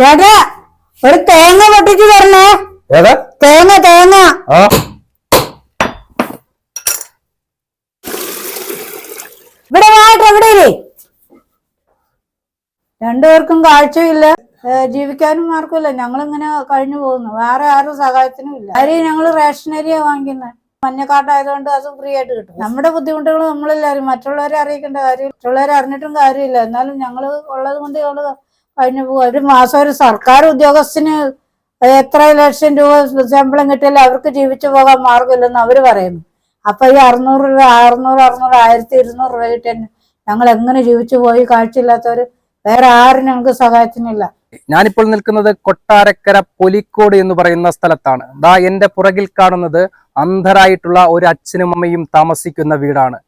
ചേട്ടാ ഒരു തേങ്ങ പൊട്ടിച്ചു തരണേ. ഏതാ? തേങ്ങ തേങ്ങ. ആ. ഇവിടെ ഇല്ലേ രണ്ടുപേർക്കും കാഴ്ചയില്ല. ഏ, ജീവിക്കാനും മാർഗമില്ല ഞങ്ങളിങ്ങനെ കഴിഞ്ഞു പോകുന്നു. വേറെ ആരും സഹായത്തിനും ഇല്ല. അരി ഞങ്ങൾ റേഷനരിയ വാങ്ങിക്കുന്നത് മഞ്ഞക്കാട്ടായതുകൊണ്ട് അത് ഫ്രീ ആയിട്ട് കിട്ടും. നമ്മുടെ ബുദ്ധിമുട്ടുകൾ നമ്മളെല്ലാവരും മറ്റുള്ളവരെ അറിയിക്കേണ്ട കാര്യം മറ്റുള്ളവരെ അറിഞ്ഞിട്ടും കാര്യമില്ല. എന്നാലും ഞങ്ങൾ ഉള്ളത് കൊണ്ട് ഞങ്ങൾ കഴിഞ്ഞു ഒരു മാസം ഒരു സർക്കാർ ഉദ്യോഗസ്ഥന് എത്ര ലക്ഷം രൂപ ശമ്പളം കിട്ടിയാലും അവർക്ക് ജീവിച്ചു പോകാൻ മാർഗമില്ലെന്ന് അവർ പറയുന്നു. അപ്പൊ ഈ അറുന്നൂറ് രൂപ അറുന്നൂറ് അറുന്നൂറ് ആയിരത്തി ഇരുന്നൂറ് രൂപ കിട്ടിയ ഞങ്ങൾ എങ്ങനെ ജീവിച്ചു പോയി? കാഴ്ചയില്ലാത്തവര് വേറെ ആരും ഞങ്ങൾക്ക് സഹായത്തിനില്ല ഞാനിപ്പോൾ നിൽക്കുന്നത് കൊട്ടാരക്കര പൊലിക്കോട് എന്ന് പറയുന്ന സ്ഥലത്താണ്. ദാ എന്റെ പുറകിൽ കാണുന്നത് അന്ധരായിട്ടുള്ള ഒരു അച്ഛനും അമ്മയും താമസിക്കുന്ന വീടാണ്.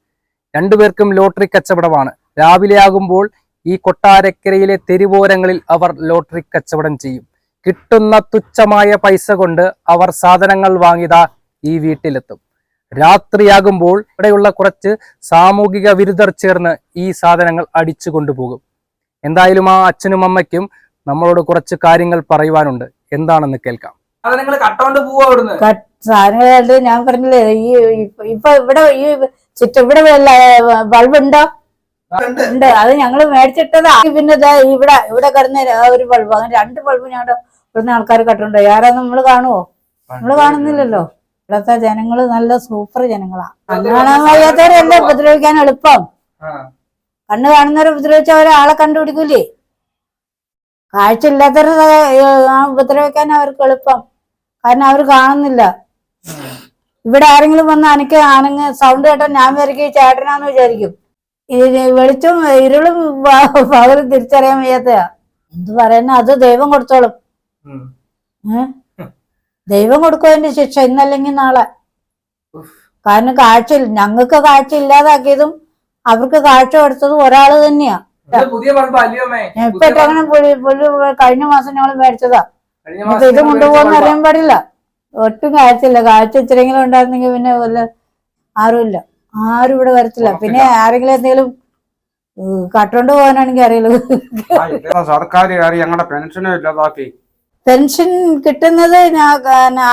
രണ്ടുപേർക്കും ലോട്ടറി കച്ചവടമാണ്. രാവിലെ ആകുമ്പോൾ ഈ കൊട്ടാരക്കരയിലെ തെരുവോരങ്ങളിൽ അവർ ലോട്ടറി കച്ചവടം ചെയ്യും. കിട്ടുന്ന തുച്ഛമായ പൈസ കൊണ്ട് അവർ സാധനങ്ങൾ വാങ്ങിതാ ഈ വീട്ടിലെത്തും. രാത്രിയാകുമ്പോൾ ഇവിടെയുള്ള കുറച്ച് സാമൂഹിക വിരുദ്ധർ ചേർന്ന് ഈ സാധനങ്ങൾ അടിച്ചു കൊണ്ടുപോകും. എന്തായാലും ആ അച്ഛനും അമ്മയ്ക്കും നമ്മളോട് കുറച്ച് കാര്യങ്ങൾ പറയുവാനുണ്ട്. എന്താണെന്ന് കേൾക്കാം. സാധനങ്ങൾ കട്ടോണ്ട് പോവാ ഞാൻ പറഞ്ഞില്ലേ ഈ ഇപ്പൊ- ഇപ്പൊ ഇവിടെ ഈ ചുറ്റ ഇവിടെ ബൾബ് ഉണ്ടോ ഉണ്ട്. അത് ഞങ്ങൾ മേടിച്ചിട്ടതാ. പിന്നെ ഇവിടെ ഇവിടെ കിടന്ന ഒരു ബൾബ് അങ്ങനെ രണ്ട് ബൾബ് ഞങ്ങളുടെ ഇവിടുന്ന് ആൾക്കാർ കട്ടുണ്ട് ആരാ നമ്മൾ കാണുവോ? നമ്മൾ കാണുന്നില്ലല്ലോ. ഇവിടത്തെ ജനങ്ങൾ നല്ല സൂപ്പർ ജനങ്ങളാ. കണ്ണ് കാണാൻ വയ്യാത്തവരല്ലേ ഉപദ്രവിക്കാൻ എളുപ്പം? കണ്ണ് കാണുന്നവരെ ഉപദ്രവിച്ച ഒരാളെ കണ്ടുപിടിക്കൂലേ? കാഴ്ച ഇല്ലാത്തവരെ ആ ഉപദ്രവിക്കാൻ അവർക്ക് എളുപ്പം. കാരണം അവർ കാണുന്നില്ല. ഇവിടെ ആരെങ്കിലും വന്ന് അനക്ക് ആനങ്ങ് സൗണ്ട് കേട്ടാൽ ഞാൻ വരയ്ക്ക് ചേട്ടനാന്ന് വിചാരിക്കും. ഈ വെളിച്ചം ഇരുളും പകലും തിരിച്ചറിയാൻ വയ്യാത്തയാ. എന്ത് പറയുന്ന അത് ദൈവം കൊടുത്തോളും. ദൈവം കൊടുക്കും അതിന്റെ ശിക്ഷ ഇന്നല്ലെങ്കിൽ നാളെ. കാരണം കാഴ്ച ഞങ്ങൾക്ക് കാഴ്ച ഇല്ലാതാക്കിയതും അവർക്ക് കാഴ്ച കൊടുത്തതും ഒരാൾ തന്നെയാ. ഇപ്പൊ പുള്ളി കഴിഞ്ഞ മാസം ഞങ്ങൾ മേടിച്ചതാ. ഇത് കൊണ്ടുപോകാൻ അറിയാൻ പാടില്ല. ഒട്ടും കാഴ്ചയില്ല കാഴ്ച ഇച്ചിരെങ്കിലും ഉണ്ടായിരുന്നെങ്കിൽ പിന്നെ വല്ല ആരുമില്ല. ആരും ഇവിടെ വരത്തില്ല. പിന്നെ ആരെങ്കിലും എന്തെങ്കിലും കട്ടുകൊണ്ട് കട്ടോണ്ട് പോകാനാണെങ്കിൽ അറിയില്ല. സർക്കാർ ഞങ്ങളുടെ പെൻഷനും ഇല്ലാതാക്കി. പെൻഷൻ കിട്ടുന്നത്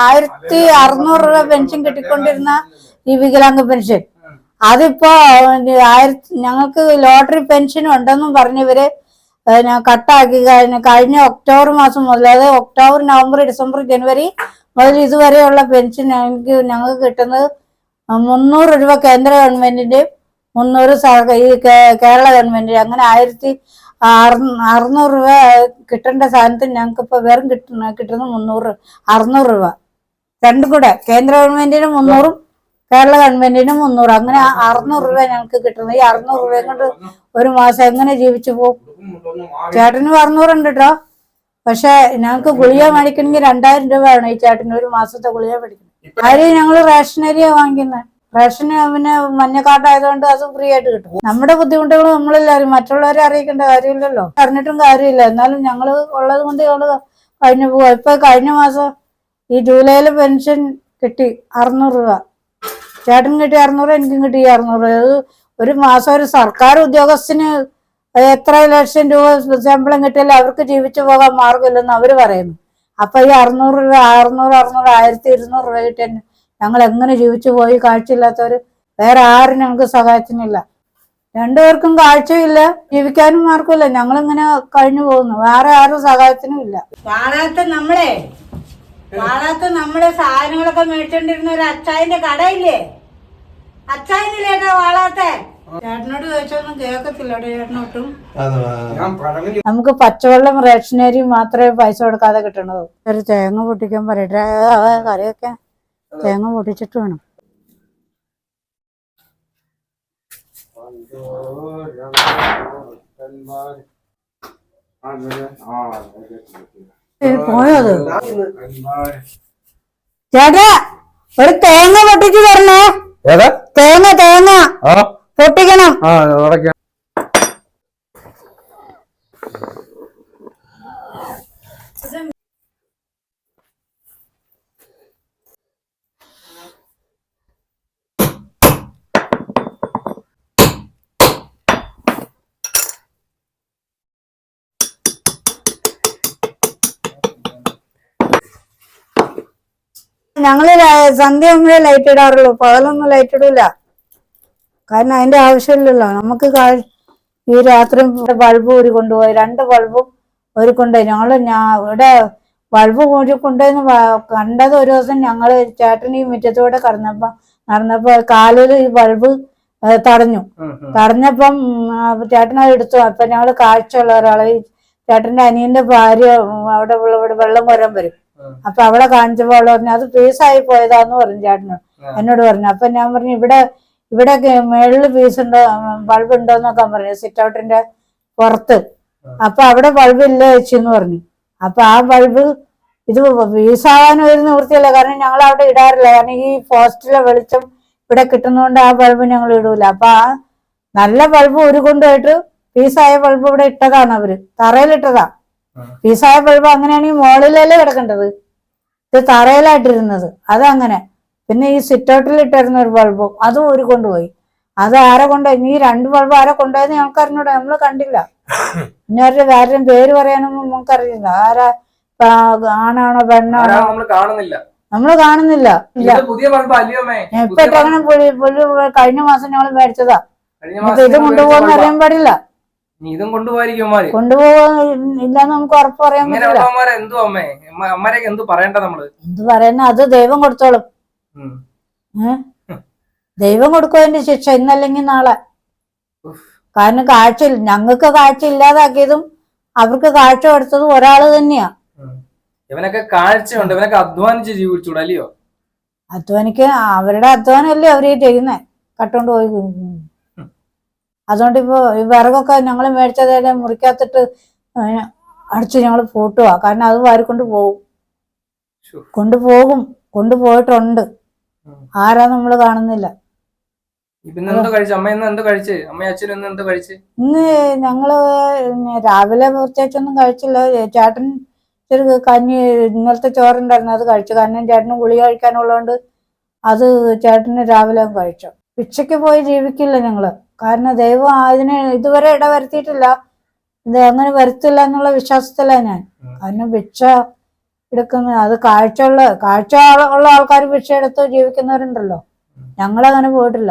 ആയിരത്തി അറുന്നൂറ് രൂപ പെൻഷൻ കിട്ടിക്കൊണ്ടിരുന്ന ഈ വികലാംഗ പെൻഷൻ. അതിപ്പോ ആയിരത്തി ഞങ്ങൾക്ക് ലോട്ടറി പെൻഷൻ ഉണ്ടെന്നും പറഞ്ഞവര് കട്ടാക്കി. കഴിഞ്ഞ കഴിഞ്ഞ ഒക്ടോബർ മാസം മുതൽ അതായത് ഒക്ടോബർ നവംബർ ഡിസംബർ ജനുവരി മുതൽ ഇതുവരെയുള്ള പെൻഷൻ എനിക്ക് ഞങ്ങൾക്ക് കിട്ടുന്നത് മുന്നൂറ് രൂപ കേന്ദ്ര ഗവൺമെന്റിന്റെയും മുന്നൂറ് ഈ കേരള ഗവൺമെന്റിന്റെ അങ്ങനെ ആയിരത്തി അറു- അറുന്നൂറ് രൂപ കിട്ടേണ്ട സാധനത്തിന് ഞങ്ങൾക്ക് ഇപ്പൊ വെറും കിട്ടുന്ന കിട്ടുന്ന മുന്നൂറ് അറുന്നൂറ് രൂപ. രണ്ടും കൂടെ. കേന്ദ്ര ഗവൺമെന്റിന് മുന്നൂറും കേരള ഗവൺമെന്റിന് മുന്നൂറ്. അങ്ങനെ അറുന്നൂറ് രൂപ ഞങ്ങൾക്ക് കിട്ടുന്നത് ഈ അറുന്നൂറ് രൂപയും കൊണ്ട് ഒരു മാസം എങ്ങനെ ജീവിച്ചു പോകും? ചേട്ടനും അറുന്നൂറുണ്ട് കേട്ടോ പക്ഷെ ഞങ്ങൾക്ക് ഗുളിക മേടിക്കണമെങ്കിൽ രണ്ടായിരം രൂപ വേണം ഈ ചേട്ടന് ഒരു മാസത്തെ ഗുളിക മേടിക്കണം. അരി ഞങ്ങൾ റേഷൻ അരിയാ വാങ്ങിക്കുന്നത് റേഷന് പിന്നെ മഞ്ഞക്കാട്ടായതുകൊണ്ട് അത് ഫ്രീ ആയിട്ട് കിട്ടും. നമ്മുടെ ബുദ്ധിമുട്ടുകൾ നമ്മളെല്ലാവരും മറ്റുള്ളവരെ അറിയിക്കേണ്ട കാര്യമില്ലല്ലോ. അറിഞ്ഞിട്ടും കാര്യമില്ല. എന്നാലും ഞങ്ങൾ ഉള്ളത് കൊണ്ട് ഞങ്ങൾ കഴിഞ്ഞു പോവാ. ഇപ്പൊ കഴിഞ്ഞ മാസം ഈ ജൂലൈയിൽ പെൻഷൻ കിട്ടി അറുന്നൂറ് രൂപ. ചേട്ടൻ കിട്ടി അറുന്നൂറ് എനിക്കും കിട്ടി അറുന്നൂറ്. അത് ഒരു മാസം ഒരു സർക്കാർ ഉദ്യോഗസ്ഥന് എത്ര ലക്ഷം രൂപ ശമ്പളം കിട്ടിയാലും അവർക്ക് ജീവിച്ചു പോകാൻ മാർഗമില്ലെന്ന് അവർ പറയുന്നു. അപ്പൊ ഈ അറുന്നൂറ് രൂപ അറുന്നൂറ് അറുന്നൂറ് ആയിരത്തി ഇരുന്നൂറ് രൂപ കിട്ടി ഞങ്ങൾ എങ്ങനെ ജീവിച്ചു പോയി? കാഴ്ചയില്ലാത്തവര് വേറെ ആരും ഞങ്ങൾക്ക് സഹായത്തിനില്ല രണ്ടുപേർക്കും കാഴ്ചയില്ല ജീവിക്കാനും ഞങ്ങൾ ഞങ്ങളിങ്ങനെ കഴിഞ്ഞു പോകുന്നു വേറെ ആരും സഹായത്തിനും ഇല്ല. കാണാത്ത നമ്മളെ കാണാത്ത നമ്മളെ സാധനങ്ങളൊക്കെ മേടിച്ചോണ്ടിരുന്ന ഒരു അച്ചായന്റെ കടയില്ലേ? അച്ചായനില്ലേട്ടാ വാളാത്തെ? നമുക്ക് പച്ചവെള്ളം റേഷനരിയും മാത്രമേ പൈസ കൊടുക്കാതെ കിട്ടണത്. ഒരു തേങ്ങ പൊട്ടിക്കാൻ പറയട്ടെ. കറിയൊക്കെ തേങ്ങ പൊട്ടിച്ചിട്ട് വേണം. പോയത് പോയോ അത്? ചേട്ടാ ഒരു തേങ്ങ പൊട്ടിച്ചു തരണേ. തേങ്ങ തേങ്ങ. ആ. പൊട്ടിക്കണം. ഞങ്ങൾ സന്ധ്യ മുമ്പേ ലൈറ്റ് ഇടാറുള്ളൂ. പകലൊന്നും ലൈറ്റ് ഇടൂല്ല കാരണം അതിന്റെ ആവശ്യമില്ലല്ലോ. നമുക്ക് ഈ രാത്രി ബൾബ് ഒരു കൊണ്ടുപോയി രണ്ട് ബൾബും ഒരു കൊണ്ടുപോയി. ഞങ്ങൾ ഞാ ഇവിടെ ബൾബ് ഊരി കൊണ്ടുപോയി കണ്ടത് ഒരു ദിവസം ഞങ്ങൾ ചേട്ടൻ ഈ മുറ്റത്തൂടെ കടന്നപ്പോ നടന്നപ്പോ കാലിൽ ഈ ബൾബ് തടഞ്ഞു. തടഞ്ഞപ്പം ചേട്ടനത് എടുത്തു. അപ്പൊ ഞങ്ങൾ കാഴ്ചയുള്ള ഒരാളെ ചേട്ടന്റെ അനിയന്റെ ഭാര്യ അവിടെ വെള്ളം വരാൻ വരും. അപ്പൊ അവളെ കാണിച്ചപ്പോൾ അവൾ പറഞ്ഞു അത് പീസായി പോയതാന്ന് പറഞ്ഞു ചേട്ടനോട്. എന്നോട് പറഞ്ഞു. അപ്പൊ ഞാൻ പറഞ്ഞു ഇവിടെ ഇവിടെ മേളിൽ പീസ് ഉണ്ടോ ബൾബ് ഉണ്ടോ എന്നൊക്കെ പറഞ്ഞു സിറ്റ് ഔട്ടിന്റെ പുറത്ത്. അപ്പൊ അവിടെ ബൾബ് ഇല്ല വെച്ചെന്ന് പറഞ്ഞു. അപ്പൊ ആ ബൾബ് ഇത് പീസാവാനും ഒരു നിവൃത്തിയല്ല. കാരണം ഞങ്ങൾ അവിടെ ഇടാറില്ല. കാരണം ഈ പോസ്റ്റിലെ വെളിച്ചം ഇവിടെ കിട്ടുന്നതുകൊണ്ട് ആ ബൾബ് ഞങ്ങൾ ഇടൂല. അപ്പൊ ആ നല്ല ബൾബ് ഒരു കൊണ്ടുപോയിട്ട് പീസായ ബൾബ് ഇവിടെ ഇട്ടതാണ് അവർ. തറയിലിട്ടതാ. ഇട്ടതാ പീസായ ബൾബ് ഈ മോളിലല്ലേ കിടക്കേണ്ടത്. ഇത് തറയിലായിട്ടിരുന്നത്. അതങ്ങനെ. പിന്നെ ഈ സിറ്റൗട്ടിൽ ഇട്ടിരുന്ന ഒരു ബൾബും അതും ഒരു കൊണ്ടുപോയി. അത് ആരെ കൊണ്ടുപോയി? നീ രണ്ട് ബൾബ് ആരെ കൊണ്ടുപോയെന്ന് ഞങ്ങൾക്ക് അറിഞ്ഞൂടെ നമ്മൾ കണ്ടില്ല. പിന്നെ അവരുടെ കാര്യം പേര് പറയാനൊന്നും നമുക്ക് അറിയില്ല ആരാ ആണാണോ പെണ്ണാണോ? കാണുന്നില്ല. നമ്മൾ കാണുന്നില്ല. ഇപ്പൊ അങ്ങനെ പുലി കഴിഞ്ഞ മാസം ഞങ്ങൾ മേടിച്ചതാ. ഇത് കൊണ്ടുപോകാൻ അറിയാൻ പാടില്ല. ഇതും കൊണ്ടുപോയിരിക്കും ഇല്ലാന്ന് നമുക്ക് ഉറപ്പ് പറയാൻ പറ്റില്ല. എന്തോ പറയണ്ട നമ്മൾ? എന്ത് പറയുന്ന? അത് ദൈവം കൊടുത്തോളും. ദൈവം കൊടുക്കും ശിക്ഷ ഇന്നല്ലെങ്കിൽ നാളെ. കാരണം കാഴ്ച ഞങ്ങൾക്ക് കാഴ്ച ഇല്ലാതാക്കിയതും അവർക്ക് കാഴ്ച കൊടുത്തതും ഒരാൾ തന്നെയാ. ഇവനൊക്കെ കാഴ്ചയുണ്ട്. ഇവനൊക്കെ അധ്വാനിച്ച് ജീവിച്ചൂടെ അല്ലയോ? അധ്വാനിക്ക് അവരുടെ അധ്വാനമല്ലേ അവർ ചെയ്യുന്നേ? കട്ടുകൊണ്ട് പോയി. അതുകൊണ്ട് ഇപ്പൊ ഈ വിറകൊക്കെ ഞങ്ങൾ മേടിച്ചതേ മുറിക്കാത്തിട്ട് അടിച്ച് ഞങ്ങൾ പൂട്ടുക കാരണം അത് വാരിക്കൊണ്ട് പോകും. കൊണ്ടുപോകും കൊണ്ടുപോയിട്ടുണ്ട്. ആരാ നമ്മൾ കാണുന്നില്ല. ഇന്ന് ഞങ്ങൾ രാവിലെ പ്രത്യേകിച്ചൊന്നും കഴിച്ചില്ല. ചേട്ടൻ ചെറു കഞ്ഞി ഇന്നലത്തെ ചോറുണ്ടായിരുന്നു. അത് കഴിച്ചു. കാരണം ചേട്ടന് ഗുളി കഴിക്കാനുള്ളതുകൊണ്ട് അത് ചേട്ടന് രാവിലെ കഴിച്ചു. ഭിക്ഷയ്ക്ക് പോയി ജീവിക്കില്ല ഞങ്ങൾ. കാരണം ദൈവം അതിന് ഇതുവരെ ഇടവരുത്തിയിട്ടില്ല. ഇത് അങ്ങനെ വരുത്തില്ല എന്നുള്ള വിശ്വാസത്തിലാണ് ഞാൻ. കാരണം ഭിക്ഷ എടുക്കുന്ന അത് കാഴ്ച ഉള്ള കാഴ്ച ഉള്ള ആൾക്കാർ ഭിക്ഷ എടുത്ത് ജീവിക്കുന്നവരുണ്ടല്ലോ. ഞങ്ങളങ്ങനെ പോയിട്ടില്ല.